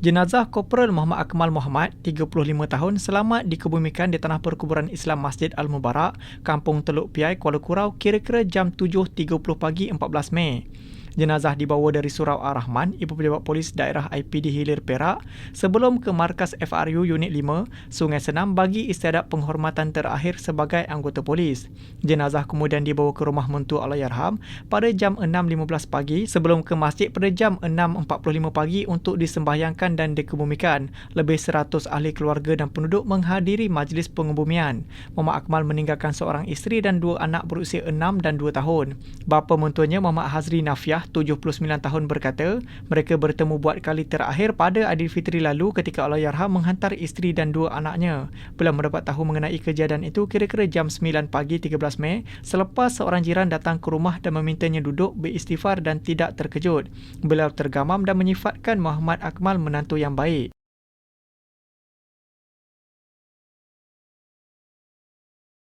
Jenazah Korporal Muhammad Akmal Muhammad, 35 tahun, selamat dikebumikan di tanah perkuburan Islam Masjid Al-Mubarak, Kampung Teluk Piai, Kuala Kurau kira-kira jam 7.30 pagi 14 Mei. Jenazah dibawa dari Surau Ar-Rahman, Ibu Pejabat Polis Daerah IPD Hilir Perak sebelum ke markas FRU Unit 5, Sungai Senam bagi istiadat penghormatan terakhir sebagai anggota polis. Jenazah kemudian dibawa ke rumah mentua Allahyarham pada jam 6.15 pagi sebelum ke masjid pada jam 6.45 pagi untuk disembahyangkan dan dikebumikan. Lebih 100 ahli keluarga dan penduduk menghadiri majlis pengebumian. Muhammad Akmal meninggalkan seorang isteri dan dua anak berusia 6 dan 2 tahun. Bapa mentuanya Muhammad Hazri Nafiah Syah 79 tahun berkata mereka bertemu buat kali terakhir pada Aidilfitri lalu ketika Allahyarham menghantar isteri dan dua anaknya. Bila mendapat tahu mengenai kejadian itu kira-kira jam 9 pagi 13 Mei selepas seorang jiran datang ke rumah dan memintanya duduk beristighfar dan tidak terkejut. Beliau tergamam dan menyifatkan Muhammad Akmal menantu yang baik.